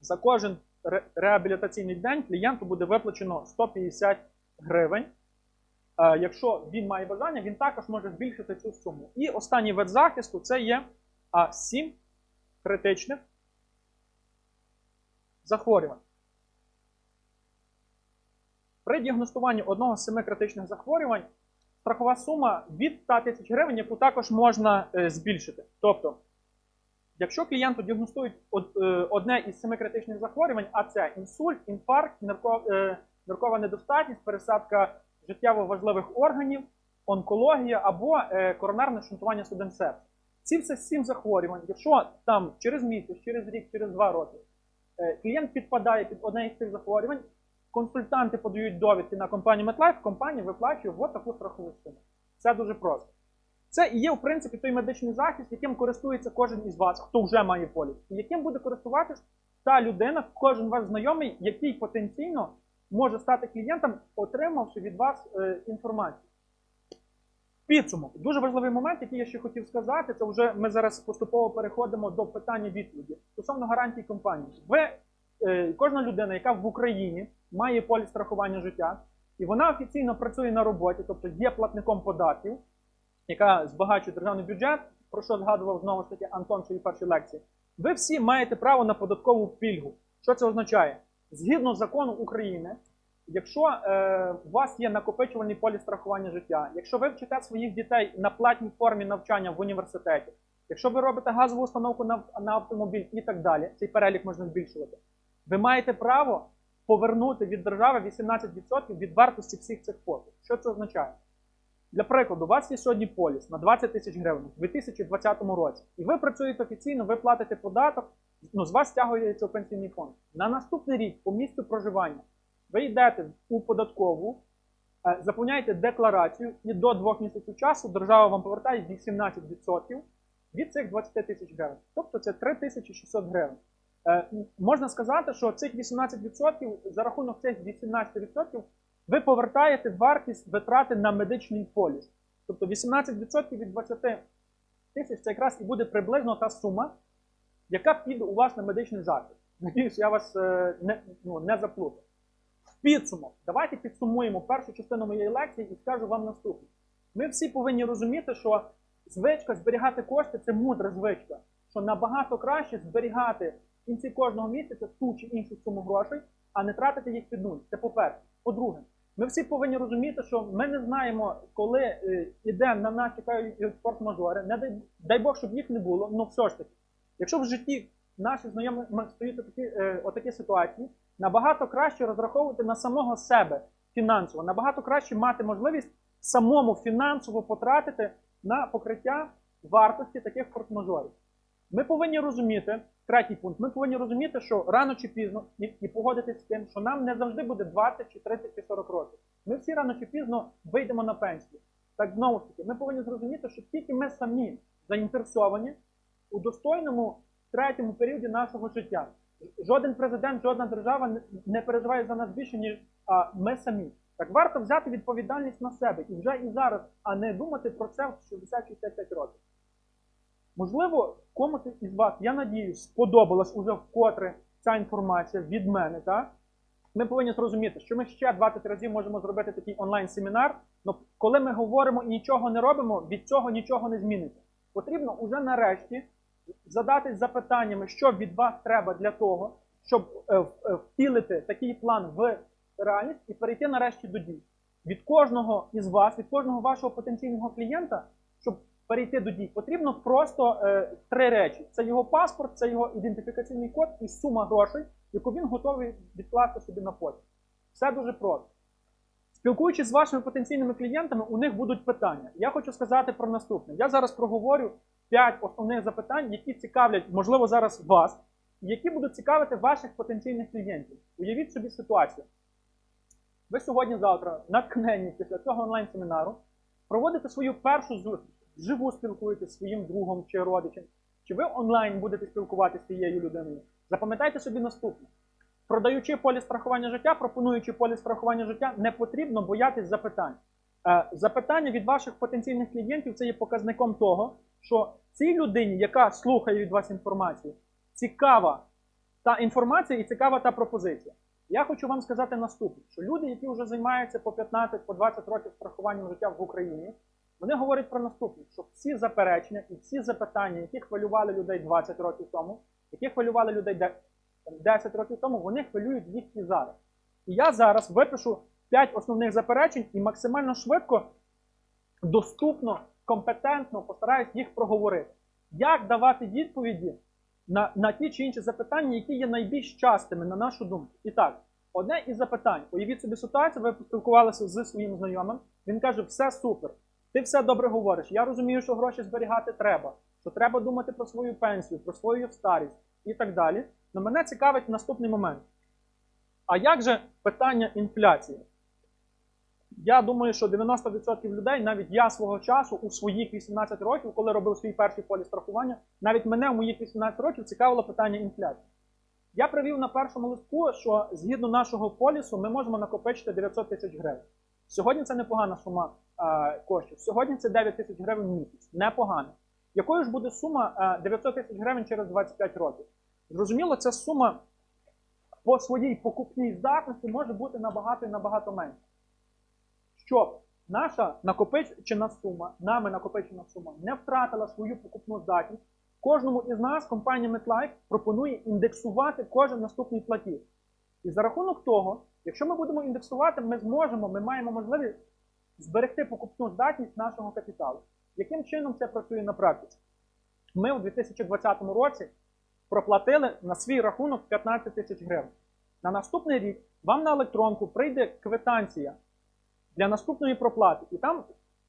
За кожен реабілітаційний день клієнту буде виплачено 150 гривень. Е, Якщо він має бажання, він також може збільшити цю суму. І останній вид захисту це є 7 критичних захворювань. При діагностуванні одного з семи критичних захворювань страхова сума від 100 тисяч гривень, яку також можна е, збільшити. Тобто, якщо клієнту діагностують е, одне із семи критичних захворювань, а це інсульт, інфаркт, е, ниркова недостатність, пересадка життєво важливих органів, онкологія або е, коронарне шунтування судин серця. Ці все сім захворювань, якщо там через місяць, через рік, через два роки клієнт підпадає під одне із цих захворювань, консультанти подають довідки на компанію MetLife, компанія виплачує от таку страхову суму. Це дуже просто. Це і є, в принципі, той медичний захист, яким користується кожен із вас, хто вже має поліс, і яким буде користуватись та людина, кожен ваш знайомий, який потенційно може стати клієнтом, отримавши від вас е, інформацію. Підсумок. Дуже важливий момент, який я ще хотів сказати, це вже ми зараз поступово переходимо до питання відповіді стосовно гарантій компанії. Ви, е, кожна людина, яка в Україні має поліс страхування життя, і вона офіційно працює на роботі, тобто є платником податків, яка збагачує державний бюджет, про що згадував знову ж таки Антон в своїй першій лекції. Ви всі маєте право на податкову пільгу. Що це означає? Згідно закону України, якщо е, у вас є накопичувальний поліс страхування життя, якщо ви вчите своїх дітей на платній формі навчання в університеті, якщо ви робите газову установку на, на автомобіль і так далі, цей перелік можна збільшувати, ви маєте право повернути від держави 18% від вартості всіх цих послуг. Що це означає? Для прикладу, у вас є сьогодні поліс на 20 тисяч гривень у 2020 році, і ви працюєте офіційно, ви платите податок, ну, з вас стягується пенсійний фонд. На наступний рік по місцю проживання ви йдете у податкову, е, заповняєте декларацію, і до двох місяців часу держава вам повертає 18% від цих 20 тисяч гривень. Тобто це 3600 гривень. Е, Можна сказати, що цих 18% за рахунок цих 18% ви повертаєте вартість витрати на медичний поліс. Тобто 18% від 20 тисяч це якраз і буде приблизно та сума, яка піде у вас на медичний захист. Надіюсь, я вас е, не, ну, не заплутав. В підсумок, давайте підсумуємо першу частину моєї лекції і скажу вам наступне. Ми всі повинні розуміти, що звичка зберігати кошти це мудра звичка. Що набагато краще зберігати в кінці кожного місяця ту чи іншу суму грошей, а не тратити їх під нуль. Це по-перше. По-друге, ми всі повинні розуміти, що ми не знаємо, коли е, іде на нас чекають форс-мажори. Не дай, дай Бог, щоб їх не було, але все ж таки. Якщо в житті наші знайомі стоїть такі, е, отакі ситуації, набагато краще розраховувати на самого себе фінансово, набагато краще мати можливість самому фінансово потратити на покриття вартості таких форс-мажорів. Ми повинні розуміти, третій пункт, ми повинні розуміти, що рано чи пізно, і, і погодитись з тим, що нам не завжди буде 20 чи 30 чи 40 років. Ми всі рано чи пізно вийдемо на пенсію. Так знову ж таки, ми повинні зрозуміти, що тільки ми самі заінтересовані у достойному третьому періоді нашого життя. Жоден президент, жодна держава не- переживає за нас більше, ніж а, ми самі. Так варто взяти відповідальність на себе і вже і зараз, а не думати про це в 60-65 років. Можливо, комусь із вас, я надіюсь, сподобалась уже вкотре ця інформація від мене. Так? Ми повинні зрозуміти, що ми ще 20 разів можемо зробити такий онлайн-семінар, але коли ми говоримо і нічого не робимо, від цього нічого не зміниться. Потрібно уже нарешті задатись запитаннями, що від вас треба для того, щоб е, е, втілити такий план в реальність і перейти нарешті до дій. Від кожного із вас, від кожного вашого потенційного клієнта, перейти до дій, потрібно просто е, три речі: це його паспорт, це його ідентифікаційний код і сума грошей, яку він готовий відкласти собі на потім. Все дуже просто. Спілкуючись з вашими потенційними клієнтами, у них будуть питання. Я хочу сказати про наступне. Я зараз проговорю 5 основних запитань, які цікавлять, можливо, зараз вас, які будуть цікавити ваших потенційних клієнтів. Уявіть собі ситуацію. Ви сьогодні-завтра, натхнені після цього онлайн-семінару, проводите свою першу зустріч, вживу спілкуєтеся зі своїм другом чи родичем, чи ви онлайн будете спілкуватися з цією людиною. Запам'ятайте собі наступне. Продаючи поліс страхування життя, пропонуючи поліс страхування життя, не потрібно боятись запитань. Е, Запитання від ваших потенційних клієнтів це є показником того, що цій людині, яка слухає від вас інформацію, цікава та інформація і цікава та пропозиція. Я хочу вам сказати наступне: що люди, які вже займаються по 15 по 20 років страхуванням життя в Україні, вони говорять про наступне: що всі заперечення і всі запитання, які хвилювали людей 20 років тому, які хвилювали людей 10 років тому, вони хвилюють їх і зараз. І я зараз випишу 5 основних заперечень і максимально швидко, доступно, компетентно постараюсь їх проговорити. Як давати відповіді на, на ті чи інші запитання, які є найбільш частими, на нашу думку. І так, одне із запитань: уявіть собі ситуацію, ви поспілкувалися зі своїм знайомим. Він каже: все супер, ти все добре говориш. Я розумію, що гроші зберігати треба, що треба думати про свою пенсію, про свою старість і так далі. Но мене цікавить наступний момент. А як же питання інфляції? Я думаю, що 90% людей, навіть я свого часу у своїх 18 років, коли робив свій перший поліс страхування, навіть мене в моїх 18 років цікавило питання інфляції. Я привів на першому листку, що згідно нашого полісу ми можемо накопичити 900 тисяч гривень. Сьогодні це непогана сума е, коштів. Сьогодні це 9 тисяч гривень в місяць. Непогано. Якою ж буде сума е, 900 тисяч гривень через 25 років? Зрозуміло, ця сума по своїй покупній здатності може бути набагато і набагато менша щоб наша накопичена сума, нами накопичена сума не втратила свою покупну здатність, кожному із нас компанія MetLife пропонує індексувати кожен наступний платіж. І за рахунок того, якщо ми будемо індексувати, ми зможемо, ми маємо можливість зберегти покупну здатність нашого капіталу. Яким чином це працює на практиці? Ми у 2020 році проплатили на свій рахунок 15 тисяч гривень. На наступний рік вам на електронку прийде квитанція для наступної проплати. І там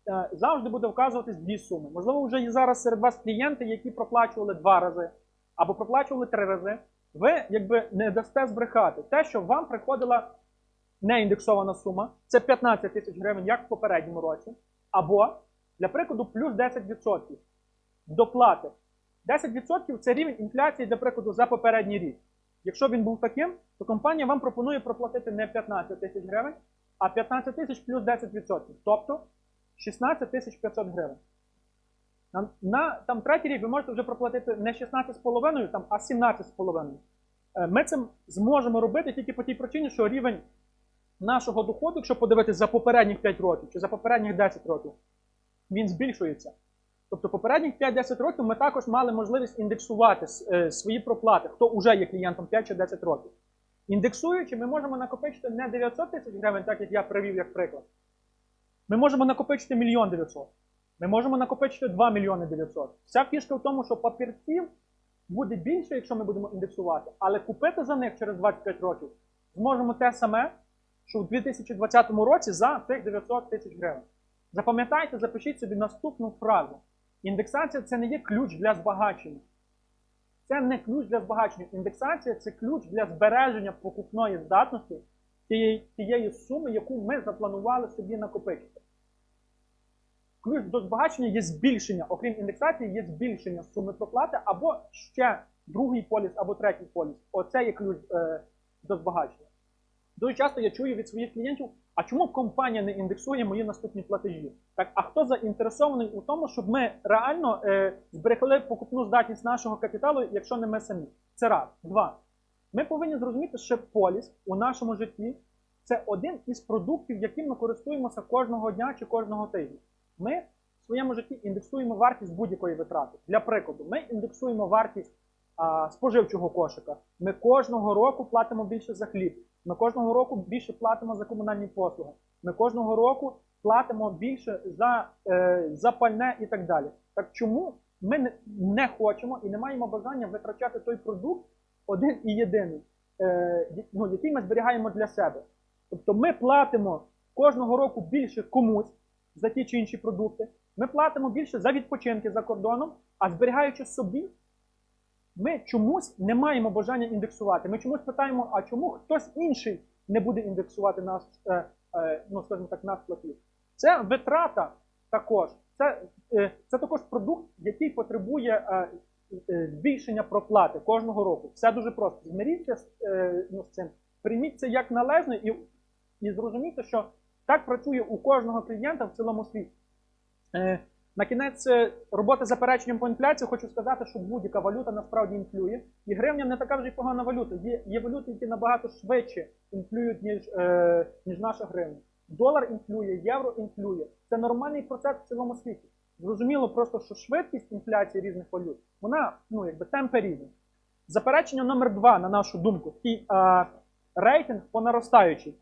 е, завжди буде вказуватись дві суми. Можливо, вже є зараз серед вас клієнти, які проплачували два рази або проплачували три рази. Ви якби не дасте збрехати. Те, що вам приходила неіндексована сума, це 15 тисяч гривень, як в попередньому році, або, для прикладу, плюс 10% доплати. 10% це рівень інфляції, для прикладу, за попередній рік. Якщо він був таким, то компанія вам пропонує проплатити не 15 тисяч гривень, а 15 тисяч плюс 10%. Тобто 16 тисяч 500 гривень. На, на там, третій рік ви можете вже проплатити не 16,5, там, а 17,5. Е, Ми це зможемо робити тільки по тій причині, що рівень нашого доходу, якщо подивитися за попередніх 5 років чи за попередніх 10 років, він збільшується. Тобто попередніх 5-10 років ми також мали можливість індексувати е, свої проплати, хто вже є клієнтом 5 чи 10 років. Індексуючи, ми можемо накопичити не 900 тисяч гривень, так як я привів як приклад. Ми можемо накопичити мільйон 900. Ми можемо накопичити 2 мільйони 900. Вся фішка в тому, що папірців буде більше, якщо ми будемо індексувати, але купити за них через 25 років зможемо те саме, що в 2020 році за тих 900 тисяч гривень. Запам'ятайте, запишіть собі наступну фразу. Індексація це не є ключ для збагачення. Це не ключ для збагачення. Індексація це ключ для збереження покупної здатності тієї, тієї суми, яку ми запланували собі накопичити. Ключ до збагачення є збільшення, окрім індексації, є збільшення суми проплати, або ще другий поліс, або третій поліс. Оце є ключ е, до збагачення. Дуже часто я чую від своїх клієнтів, а чому компанія не індексує мої наступні платежі? Так, а хто заінтересований у тому, щоб ми реально е, зберегли покупну здатність нашого капіталу, якщо не ми самі? Це раз. Два. Ми повинні зрозуміти, що поліс у нашому житті це один із продуктів, яким ми користуємося кожного дня чи кожного тижня. Ми в своєму житті індексуємо вартість будь-якої витрати. Для прикладу, ми індексуємо вартість а, споживчого кошика. Ми кожного року платимо більше за хліб. Ми кожного року більше платимо за комунальні послуги. Ми кожного року платимо більше за, е, за пальне і так далі. Так чому ми не, хочемо і не маємо бажання витрачати той продукт один і єдиний, е, ну, який ми зберігаємо для себе? Тобто ми платимо кожного року більше комусь за ті чи інші продукти. Ми платимо більше за відпочинки за кордоном, а зберігаючи собі, ми чомусь не маємо бажання індексувати. Ми чомусь питаємо, а чому хтось інший не буде індексувати наш, е, е, ну, скажімо так, наш платіж? Це витрата також. Це, е, це також продукт, який потребує е, е, збільшення проплати кожного року. Все дуже просто. Змиріться з, е, ну, з цим, прийміть це як належне і, і зрозумійте, що так працює у кожного клієнта в цілому світі. Е, На кінець е, роботи з запереченням по інфляції хочу сказати, що будь-яка валюта насправді інфлює. І гривня не така вже й погана валюта. Є, є валюти, які набагато швидше інфлюють, ніж, е, ніж наша гривня. Долар інфлює, євро інфлює. Це нормальний процес в цілому світі. Зрозуміло просто, що швидкість інфляції різних валют, вона, ну, якби темпи різні. Заперечення номер два, на нашу думку, такий е, рейтинг по наростаючій.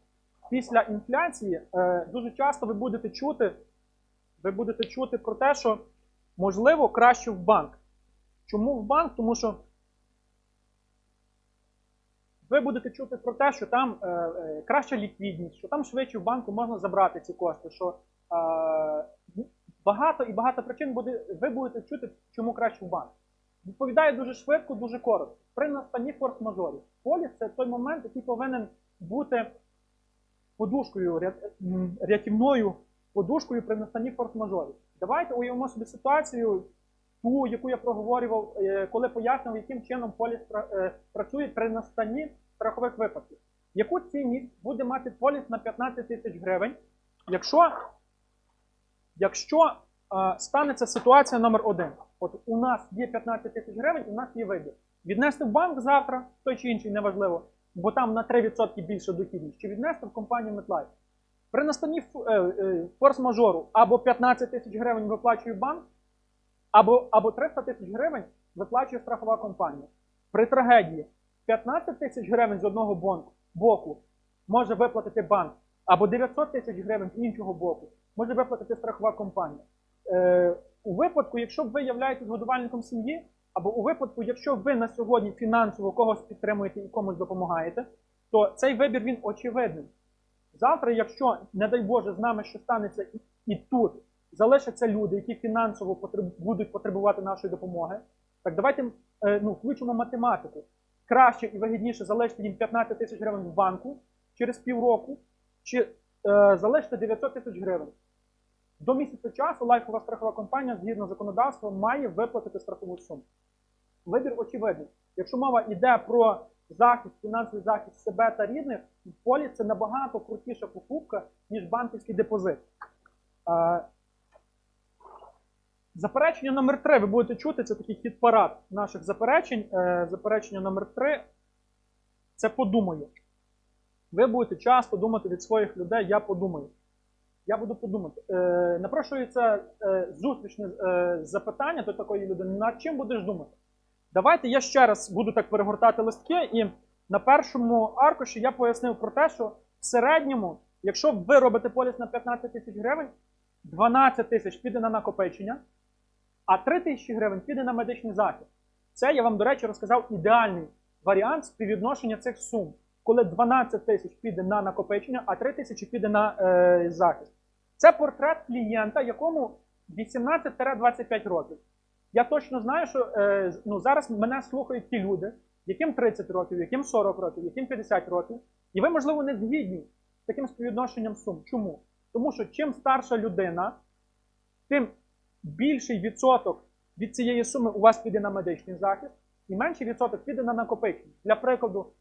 Після інфляції е, дуже часто ви будете чути, ви будете чути про те, що можливо краще в банк. Чому в банк? Тому що ви будете чути про те, що там е, е, краща ліквідність, що там швидше в банку можна забрати ці кошти. що е, Багато і багато причин буде, ви будете чути, чому краще в банк. Відповідає дуже швидко, дуже коротко. При настанні форс-мажорів. Поліс це той момент, який повинен бути подушкою, рятівною подушкою при настанні форс-мажорів. Давайте уявимо собі ситуацію, ту, яку я проговорював, е, коли пояснював, яким чином поліс е, працює при настанні страхових випадків. Яку цінність буде мати поліс на 15 тисяч гривень, якщо Якщо е, станеться ситуація номер один, от у нас є 15 тисяч гривень, у нас є вибір. Віднести в банк завтра, той чи інший, неважливо, бо там на 3% більше дохідність, чи віднести в компанію MetLife. При настанні е, е, форс-мажору або 15 тисяч гривень виплачує банк, або, або 300 тисяч гривень виплачує страхова компанія. При трагедії 15 тисяч гривень з одного боку може виплатити банк, або 900 тисяч гривень з іншого боку може виплатити страхова компанія. Е, у випадку, якщо ви являєтесь годувальником сім'ї, або у випадку, якщо ви на сьогодні фінансово когось підтримуєте і комусь допомагаєте, то цей вибір він очевидний. Завтра, якщо, не дай Боже, з нами що станеться і, і тут залишаться люди, які фінансово потреб, будуть потребувати нашої допомоги, так давайте е, ну, включимо математику. Краще і вигідніше залишити їм 15 тисяч гривень в банку через півроку, чи е, залишити 900 тисяч гривень. До місяця часу лайфова страхова компанія згідно законодавства має виплатити страхову суму. Вибір очевидний. Якщо мова йде про захист, фінансовий захист себе та рідних, в полі це набагато крутіша покупка, ніж банківський депозит. Заперечення номер 3 ви будете чути, це такий хід-парад наших заперечень. Е, Заперечення номер 3 це подумаю. Ви будете часто думати від своїх людей, я подумаю. Я буду подумати. Е, напрошується е, зустрічне е, запитання до такої людини, над чим будеш думати? Давайте я ще раз буду так перегортати листки, і на першому аркуші я пояснив про те, що в середньому, якщо ви робите поліс на 15 тисяч гривень, 12 тисяч піде на накопичення, а 3 тисячі гривень піде на медичний захист. Це я вам, до речі, розказав ідеальний варіант співвідношення цих сум, коли 12 тисяч піде на накопичення, а 3 тисячі піде на е, захист. Це портрет клієнта, якому 18-25 років. Я точно знаю, що е, ну, зараз мене слухають ті люди, яким 30 років, яким 40 років, яким 50 років. І ви, можливо, не згідні з таким співвідношенням сум. Чому? Тому що чим старша людина, тим більший відсоток від цієї суми у вас піде на медичний захист, і менший відсоток піде на накопичення. Для прикладу,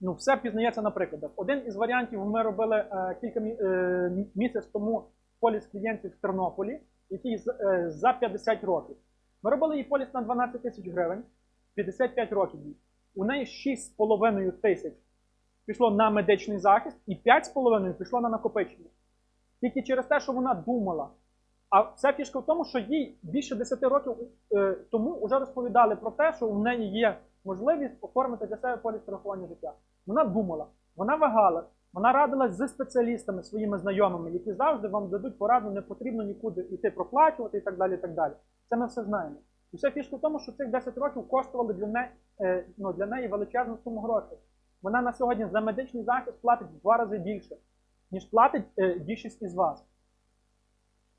ну, все пізнається на прикладах. Один із варіантів ми робили е, кілька мі- е, місяць тому поліс клієнтів в Тернополі, який з- е, за 50 років. Ми робили їй поліс на 12 тисяч гривень, 55 років. У неї 6,5 тисяч пішло на медичний захист, і 5,5 пішло на накопичення. Тільки через те, що вона думала. А вся фішка в тому, що їй більше 10 років е, тому вже розповідали про те, що у неї є можливість оформити для себе поліс страхування життя. Вона думала, вона вагала, вона радилась зі спеціалістами, своїми знайомими, які завжди вам дадуть пораду, не потрібно нікуди йти проплачувати і так далі. і так далі. Це ми все знаємо. І вся фішка в тому, що цих 10 років коштували для неї, е, ну, для неї величезну суму грошей. Вона на сьогодні за медичний захист платить в два рази більше, ніж платить е, більшість із вас.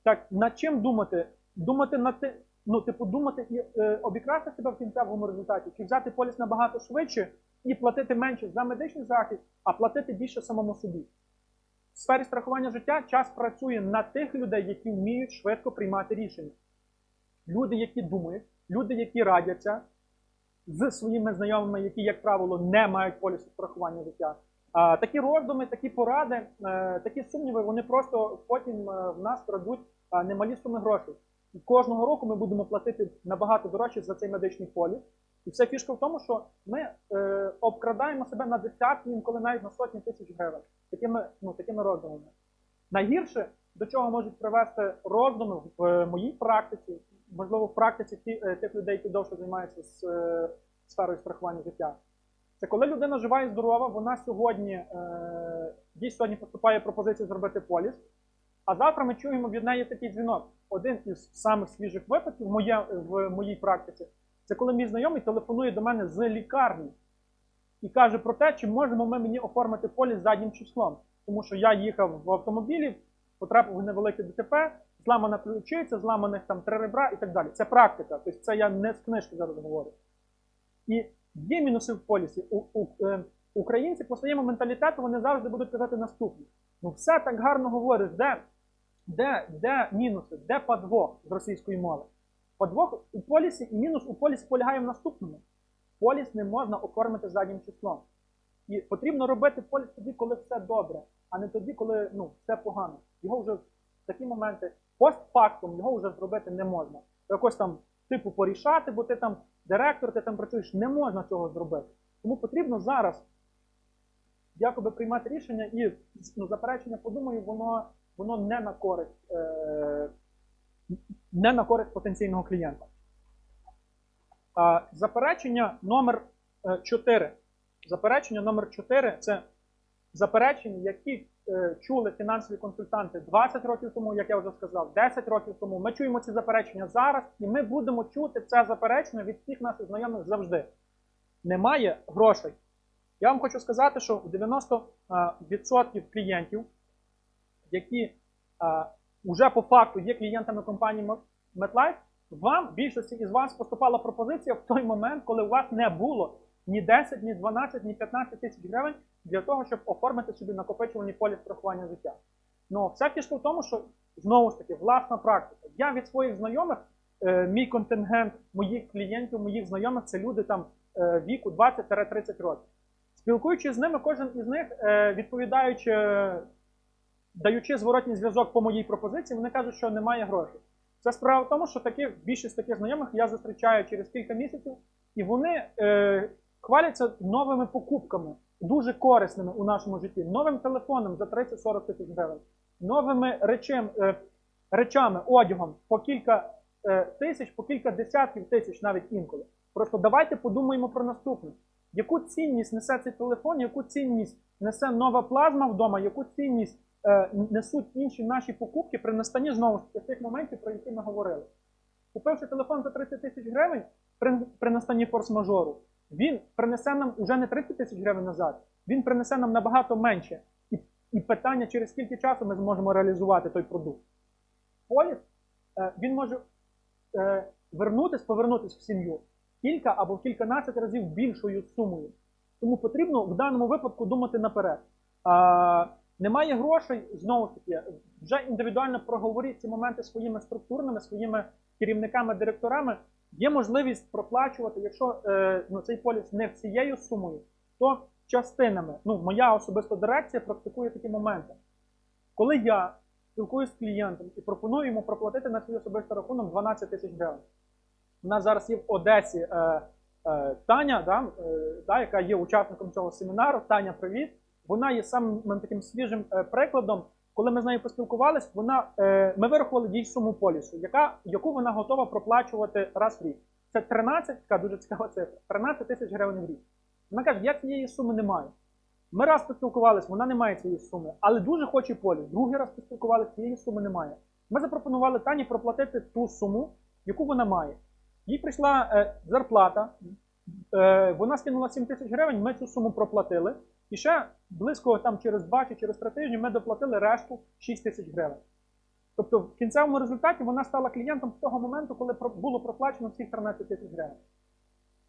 Так, над чим думати? Думати над ти, ну, типу, думати і е, обікрасти себе в кінцевому результаті, чи взяти поліс набагато швидше і платити менше за медичний захист, а платити більше самому собі. В сфері страхування життя час працює на тих людей, які вміють швидко приймати рішення. Люди, які думають, люди, які радяться з своїми знайомими, які, як правило, не мають полісу страхування життя. Такі роздуми, такі поради, е, такі сумніви, вони просто потім е, в нас крадуть немалі суми грошей. Кожного року ми будемо платити набагато дорожче за цей медичний поліс. І вся фішка в тому, що ми е, обкрадаємо себе на десятки, інколи навіть на сотні тисяч гривень такими, ну, такими роздумами. Найгірше, до чого можуть привести роздуми в моїй практиці, можливо, в практиці е, тих людей, які довше займаються з е, сферою страхування життя. Це коли людина жива і здорова, вона сьогодні е, їй сьогодні поступає пропозиція зробити поліс, а завтра ми чуємо від неї такий дзвінок. Один із самих свіжих випадків в, моє, в моїй практиці це коли мій знайомий телефонує до мене з лікарні і каже про те, чи можемо ми мені оформити поліс заднім числом. Тому що я їхав в автомобілі, потрапив в невелике ДТП, зламана ключиця, зламаних там три ребра і так далі. Це практика. Тобто це я не з книжки зараз говорю. І є мінуси в полісі. У, у, е, українці по своєму менталітету вони завжди будуть казати наступне. Ну все так гарно говориш, де, де, де мінуси, де подвох з російської мови? Подвох у полісі і мінус у полісі полягає в наступному. Поліс не можна оформити заднім числом. І потрібно робити поліс тоді, коли все добре, а не тоді, коли ну, все погано. Його вже в такі моменти постфактум його вже зробити не можна. Якось там типу порішати, бо ти там директор, ти там працюєш, не можна цього зробити. Тому потрібно зараз якоби приймати рішення і ну, заперечення, подумаю, воно, воно не на користь, е, не на користь потенційного клієнта. А, заперечення номер 4. Заперечення номер 4 це заперечення, які е, чули фінансові консультанти 20 років тому, як я вже сказав, 10 років тому. Ми чуємо ці заперечення зараз, і ми будемо чути це заперечення від всіх наших знайомих завжди. Немає грошей. Я вам хочу сказати, що в 90% клієнтів, які вже по факту є клієнтами компанії MetLife, вам більшості із вас поступала пропозиція в той момент, коли у вас не було ні 10, ні 12, ні 15 тисяч гривень для того, щоб оформити собі накопичувальний поліс страхування життя. Ну, вся фішка в тому, що знову ж таки власна практика. Я від своїх знайомих, е, мій контингент моїх клієнтів, моїх знайомих це люди там е, віку 20-30 років. Спілкуючись з ними, кожен із них, е, відповідаючи, даючи зворотній зв'язок по моїй пропозиції, вони кажуть, що немає грошей. Це справа в тому, що таких, більшість таких знайомих я зустрічаю через кілька місяців, і вони е, хваляться новими покупками, дуже корисними у нашому житті, новим телефоном за 30-40 тисяч гривень, новими речем, е, речами, одягом по кілька е, тисяч, по кілька десятків тисяч навіть інколи. Просто давайте подумаємо про наступне. Яку цінність несе цей телефон, яку цінність несе нова плазма вдома, яку цінність е, несуть інші наші покупки при настанні знову ж тих моментів, про які ми говорили. Купивши телефон за 30 тисяч гривень при, при настанні форс-мажору, він принесе нам уже не 30 тисяч гривень назад, він принесе нам набагато менше. І, і питання, через скільки часу ми зможемо реалізувати той продукт. Поліс, е, він може е, вернутись, повернутися в сім'ю кілька або кільканадцять разів більшою сумою. Тому потрібно в даному випадку думати наперед. А, Немає грошей, знову таки, вже індивідуально проговоріть ці моменти своїми структурними, своїми керівниками, директорами. Є можливість проплачувати, якщо е, ну, цей поліс не всією сумою, то частинами. Ну, Моя особиста дирекція практикує такі моменти. Коли я спілкуюся з клієнтом і пропоную йому проплатити на свій особистий рахунок 12 тисяч гривень. У нас зараз є в Одесі е, е, Таня, да, е, да, яка є учасником цього семінару. Таня, привіт. Вона є самим таким свіжим е, прикладом. Коли ми з нею поспілкувалися, вона, е, ми вирахували їй суму полісу, яка, яку вона готова проплачувати раз в рік. Це 13, така дуже цікава цифра, 13 тисяч гривень в рік. Вона каже, я цієї суми не маю. Ми раз поспілкувалися, вона не має цієї суми, але дуже хоче поліс. Другий раз поспілкувалися, цієї суми немає. Ми запропонували Тані проплатити ту суму, яку вона має. Їй прийшла е, зарплата, е, вона скинула 7 тисяч гривень, ми цю суму проплатили. І ще близько там через 2 чи через 3 тижні ми доплатили решту 6 тисяч гривень. Тобто в кінцевому результаті вона стала клієнтом з того моменту, коли було проплачено всіх 13 тисяч гривень.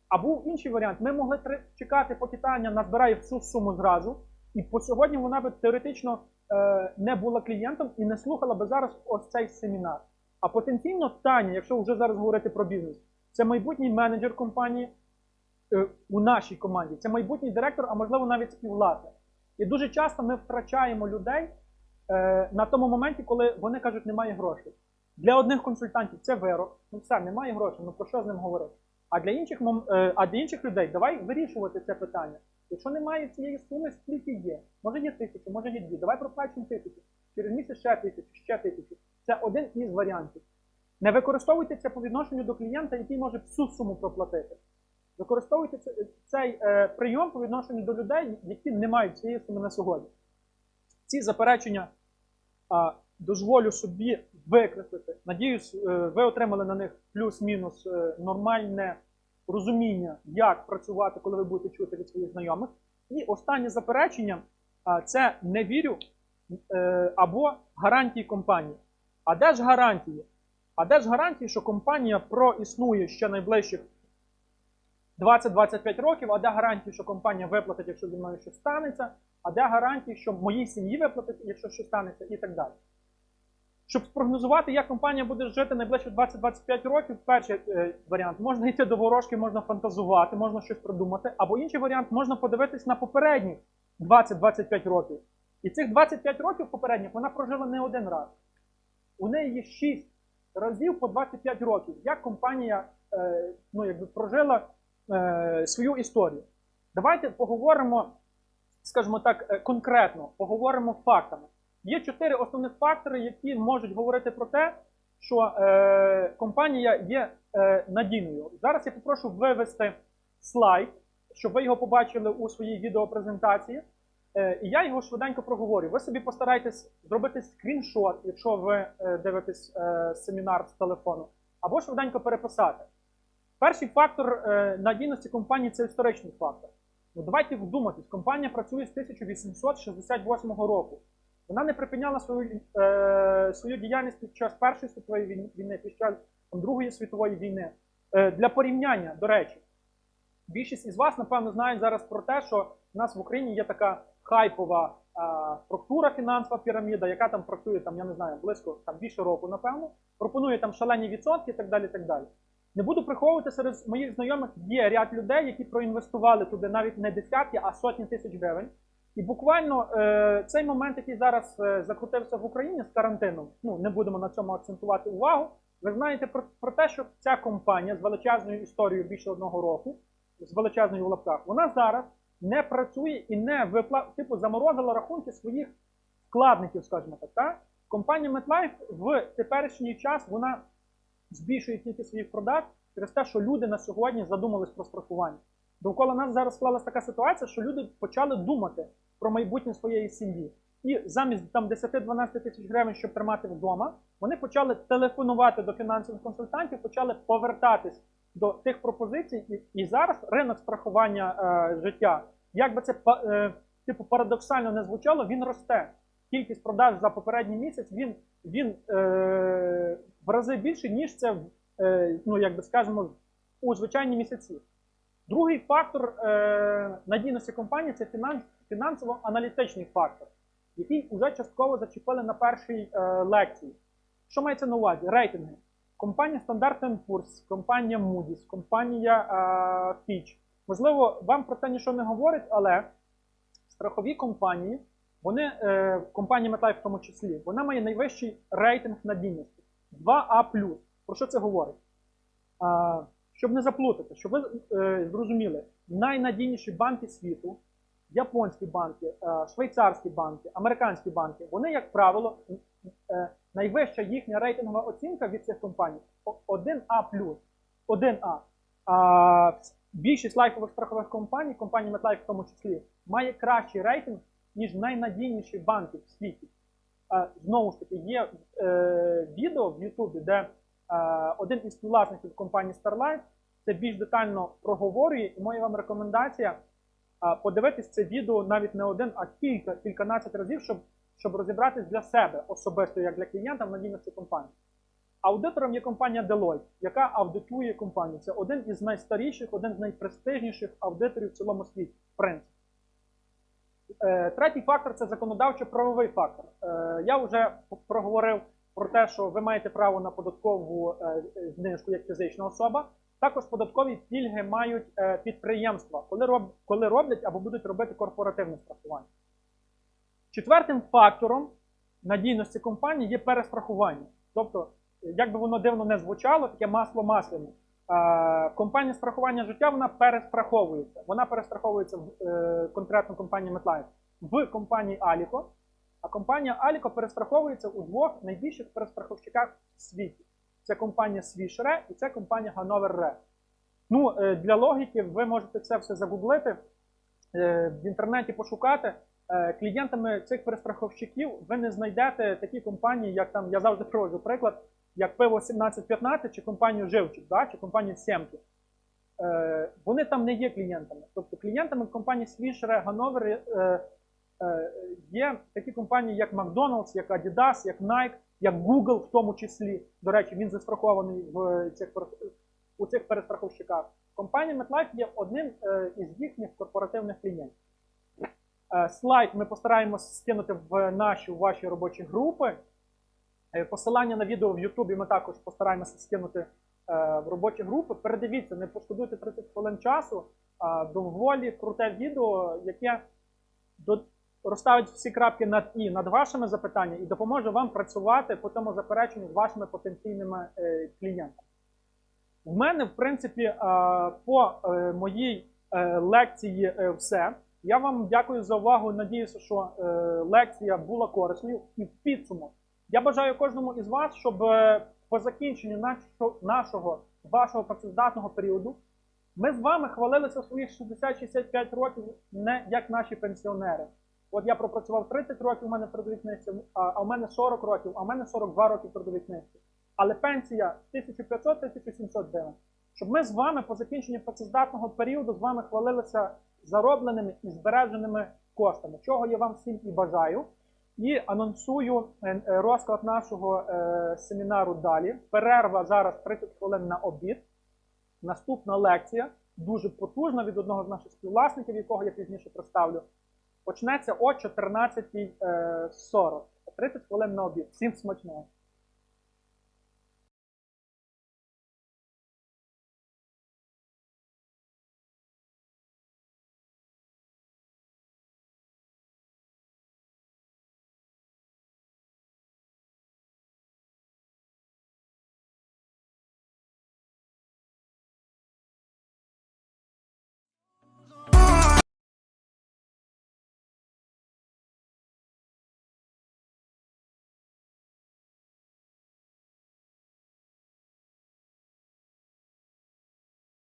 А був інший варіант. Ми могли чекати, поки Таня назбирає всю суму зразу, і по сьогодні вона би теоретично е, не була клієнтом і не слухала би зараз ось цей семінар. А потенційно Таня, якщо вже зараз говорити про бізнес, це майбутній менеджер компанії у нашій команді, це майбутній директор, а можливо навіть співвласник. І дуже часто ми втрачаємо людей е, на тому моменті, коли вони кажуть, немає грошей. Для одних консультантів це вирок. Ну все, немає грошей, ну про що з ним говорити? А для інших е, а для інших людей давай вирішувати це питання. Якщо немає цієї суми, скільки є? Може є тисячу, може є дві. Давай проплачемо тисячу. Через місяць ще тисячу, ще тисячу. Це один із варіантів. Не використовуйте це по відношенню до клієнта, який може всю суму проплатити. Використовуйте цей е, прийом по відношенню до людей, які не мають цієї суми на сьогодні. Ці заперечення дозволю собі викреслити. Надіюсь, е, ви отримали на них плюс-мінус е, нормальне розуміння, як працювати, коли ви будете чути від своїх знайомих. І останнє заперечення це не вірю або гарантії компанії. А де ж гарантії? А де ж гарантії, що компанія проіснує ще найближчих 20-25 років, а де гарантії, що компанія виплатить, якщо зі мною щось станеться, а де гарантії, що моїй сім'ї виплатить, якщо щось станеться, і так далі. Щоб спрогнозувати, як компанія буде жити найближчі 20-25 років, перший е, варіант можна йти до ворожки, можна фантазувати, можна щось придумати. Або інший варіант можна подивитись на попередні 20-25 років. І цих 25 років попередніх вона прожила не один раз. У неї є 6 разів по 25 років, як компанія е, ну, якби прожила е, свою історію. Давайте поговоримо, скажімо так, е, конкретно, поговоримо фактами. Є чотири основних фактори, які можуть говорити про те, що е, компанія є е, надійною. Зараз я попрошу вивести слайд, щоб ви його побачили у своїй відеопрезентації. Е, і я його швиденько проговорю. Ви собі постарайтесь зробити скріншот, якщо ви е, дивитесь е, семінар з телефону, або швиденько переписати. Перший фактор е, надійності компанії це історичний фактор. Ну, давайте вдуматись, компанія працює з 1868 року. Вона не припиняла свою, е, свою діяльність під час Першої світової війни- під час Другої світової війни. Е, для порівняння, до речі, більшість із вас, напевно, знають зараз про те, що в нас в Україні є така хайпова е, структура фінансова піраміда, яка там працює, там, я не знаю, близько там, більше року, напевно, пропонує там шалені відсотки і так далі. так далі. Не буду приховувати серед моїх знайомих є ряд людей, які проінвестували туди навіть не десятки, а сотні тисяч гривень. І буквально е, цей момент, який зараз е, закрутився в Україні з карантином, ну не будемо на цьому акцентувати увагу. Ви знаєте про, про те, що ця компанія з величезною історією більше одного року, з величезною в лапках, вона зараз не працює і не випла... типу заморозила рахунки своїх вкладників, скажімо так. так? Компанія MetLife в теперішній час вона збільшує кількість своїх продаж через те, що люди на сьогодні задумались про страхування. Довкола нас зараз склалася така ситуація, що люди почали думати про майбутнє своєї сім'ї. І замість там 10-12 тисяч гривень, щоб тримати вдома, вони почали телефонувати до фінансових консультантів, почали повертатись до тих пропозицій. І, і зараз ринок страхування е, життя, як би це е, типу парадоксально не звучало, він росте. Кількість продаж за попередній місяць він, він е, в рази більше, ніж це, е, ну як би скажемо, у звичайні місяці. Другий фактор е, надійності компанії це фінанс, фінансово-аналітичний фактор, який вже частково зачепили на першій е, лекції. Що мається на увазі? Рейтинги. Компанія Standard Poor's, компанія Moody's, компанія Fitch. Можливо, вам про це нічого не говорить, але страхові компанії, вони, компанія MetLife в тому числі, вона має найвищий рейтинг надійності 2А. Про що це говорить? Щоб не заплутати, щоб ви е, зрозуміли, найнадійніші банки світу, японські банки, е, швейцарські банки, американські банки, вони, як правило, е, найвища їхня рейтингова оцінка від цих компаній 1А. 1А. А більшість лайфових страхових компаній, компанії MetLife в тому числі, має кращий рейтинг, ніж найнадійніші банки в світі. Знову ж таки, є е, відео в Ютубі, де е, один із співвласників компанії Starlight це більш детально проговорює, і моя вам рекомендація е, подивитись це відео навіть не один, а кілька, кільканадцять разів, щоб, щоб розібратись для себе особисто, як для клієнта в надійності компанії. Аудитором є компанія Deloitte, яка аудитує компанію. Це один із найстаріших, один з найпрестижніших аудиторів в цілому світі. В принципі. Е, Третій фактор це законодавчо-правовий фактор. Е, Я вже проговорив про те, що ви маєте право на податкову е, знижку як фізична особа. Також податкові пільги мають підприємства, коли роблять або будуть робити корпоративне страхування. Четвертим фактором надійності компанії є перестрахування. Тобто, як би воно дивно не звучало, таке масло масляне. Е, Компанія страхування життя вона перестраховується. Вона перестраховується в е, конкретно компанії MetLife в компанії Alico, а компанія Alico перестраховується у двох найбільших перестраховщиках в світі. Це компанія Swiss Re і це компанія Hanover Re. Ну, е, для логіки ви можете це все загуглити, в інтернеті пошукати. Клієнтами цих перестраховщиків ви не знайдете такі компанії, як там, я завжди приводжу приклад, як пиво 1715 чи компанію Живчик, да, чи компанію Сємки. Е, Вони там не є клієнтами. Тобто клієнтами компанії Свішере, Гановер е, е, є такі компанії, як McDonald's, як Adidas, як Nike, як Google в тому числі. До речі, він застрахований в цих, у цих перестраховщиках. Компанія MetLife є одним е, із їхніх корпоративних клієнтів. Е, Слайд ми постараємось скинути в наші в ваші робочі групи. Е, Посилання на відео в Ютубі ми також постараємося скинути е, в робочі групи. Передивіться, не пошкодуйте 30 хвилин часу. Доволі круте відео, яке розставить всі крапки над і над вашими запитаннями і допоможе вам працювати по тому запереченню з вашими потенційними е, клієнтами. В мене, в принципі, по моїй лекції все. Я вам дякую за увагу. Надіюся, що лекція була корисною і в підсумок. Я бажаю кожному із вас, щоб е, по закінченню нашого, вашого працездатного періоду ми з вами хвалилися своїх 60-65 років не як наші пенсіонери. От я пропрацював 30 років у мене в трудовій книжці, а у мене 40 років, а у мене 42 роки в трудовій книжці. Але пенсія 1500-1700 гривень. Щоб ми з вами по закінченню працездатного періоду з вами хвалилися заробленими і збереженими коштами, чого я вам всім і бажаю. І анонсую е, е, розклад нашого е, семінару далі. Перерва зараз 30 хвилин на обід. Наступна лекція, дуже потужна від одного з наших співвласників, якого я пізніше представлю, почнеться о 14.40. 30 хвилин на обід. Всім смачного.